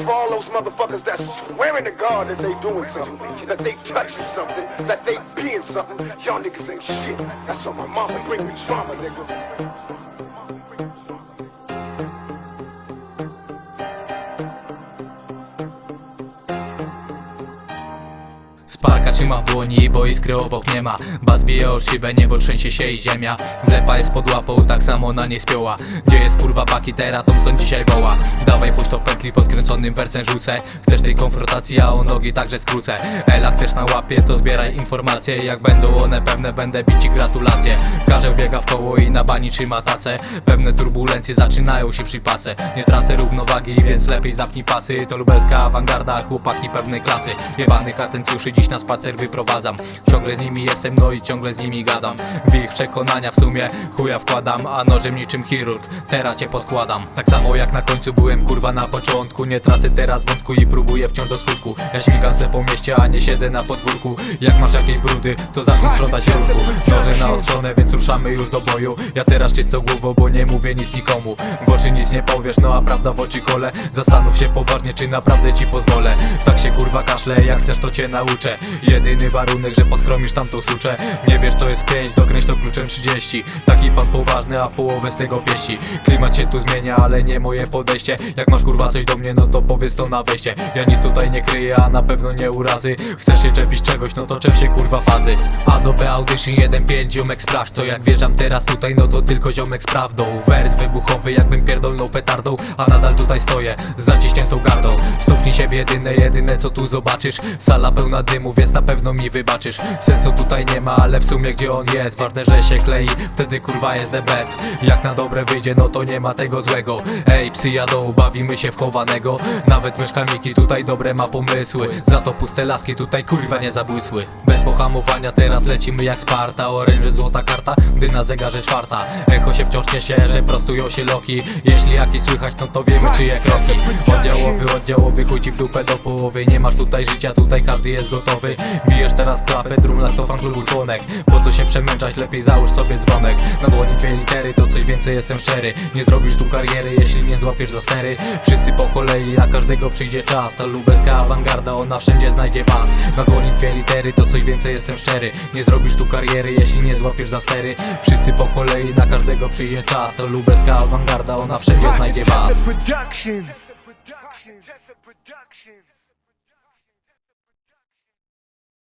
for all those motherfuckers that's swearing to God that they doing something, that they touching something, that they being something. Y'all niggas ain't shit. That's on my mama. Bring me trauma, nigga. Sparka trzyma w dłoni, bo iskry obok nie ma. Bas bije o niebo trzęsie się i ziemia. Wlepa jest pod łapą, tak samo na nie spioła. Gdzie jest kurwa pakitera, Thompson dzisiaj woła. Dawaj puść to w pętli, podkręconym wersem rzucę. Chcesz tej konfrontacji, a o nogi także skrócę. Ela chcesz na łapie, to zbieraj informacje. Jak będą one pewne, będę bić ci gratulacje. Karzeł biega w koło i na bani trzyma tacę Pewne turbulencje zaczynają się przy pasę Nie tracę równowagi, więc lepiej zapnij pasy. To lubelska awangarda, chłopaki pewnej klasy. Jebanych atencjuszy dziś na spacer wyprowadzam. Ciągle z nimi jestem, no i ciągle z nimi gadam. W ich przekonania w sumie chuja wkładam A nożem niczym chirurg, teraz cię poskładam. Tak samo jak na końcu byłem kurwa na początku. Nie tracę teraz wątku i próbuję wciąż do skutku. Ja śmigam se po mieście, a nie siedzę na podwórku. Jak masz jakieś brudy, to zacznij sprzątać ruchu. Noże naostrzone, więc ruszamy już do boju. Ja teraz czysto głową, bo nie mówię nic nikomu. W oczy nic nie powiesz, no a prawda w oczy kole. Zastanów się poważnie, czy naprawdę ci pozwolę. Tak się kurwa kaszle, jak chcesz to cię nauczę Jedyny warunek, że poskromisz tamtą suczę. Nie wiesz co jest 5, dokręć to kluczem 30 Taki pan poważny, a połowę z tego pieści. Klimat się tu zmienia, ale nie moje podejście. Jak masz kurwa coś do mnie, no to powiedz to na wejście. Ja nic tutaj nie kryję, a na pewno nie urazy. Chcesz się czepić czegoś, no to czep się kurwa fazy. A do B Audition 1.5 ziomek sprawdź. To Jak wjeżdżam teraz tutaj, no to tylko ziomek z prawdą. Wers wybuchowy jakbym pierdolnął petardą. A nadal tutaj stoję, z zaciśniętą gardą. Stuknij się w jedyne, jedyne co tu zobaczysz. Sala pełna dymu, więc na pewno mi wybaczysz. Sensu tutaj nie ma, ale w sumie gdzie on jest? Ważne, że się klei, wtedy kurwa jest the best. Jak na dobre wyjdzie, no to nie ma tego złego. Ej, psy jadą, bawimy się w chowanego. Nawet myszkamiki tutaj dobre ma pomysły. Za to puste laski tutaj kurwa nie zabłysły. Bez pohamowania teraz lecimy jak Sparta. Oręże złota karta, gdy na zegarze czwarta. Echo się wciąż niesie, że prostują się loki. Jeśli jakieś słychać, no to wiemy czyje kroki Oddziałowy, oddziałowy, chuj ci w dupę do połowy. Nie masz tutaj życia, tutaj każdy jest gotowy Bijesz teraz klapę, drumlak to fan klubu członek Po co się przemęczać, lepiej załóż sobie dzwonek. Na dłoni dwie litery, to coś więcej jestem szczery. Nie zrobisz tu kariery, jeśli nie złapiesz za stery. Wszyscy po kolei, na każdego przyjdzie czas. Ta lubelska awangarda, ona wszędzie znajdzie was. Na dłoni dwie litery, to coś więcej jestem szczery. Nie zrobisz tu kariery, jeśli nie złapiesz za stery. Wszyscy po kolei, na każdego przyjdzie czas. Ta lubelska awangarda, ona wszędzie znajdzie was. Productions. Productions.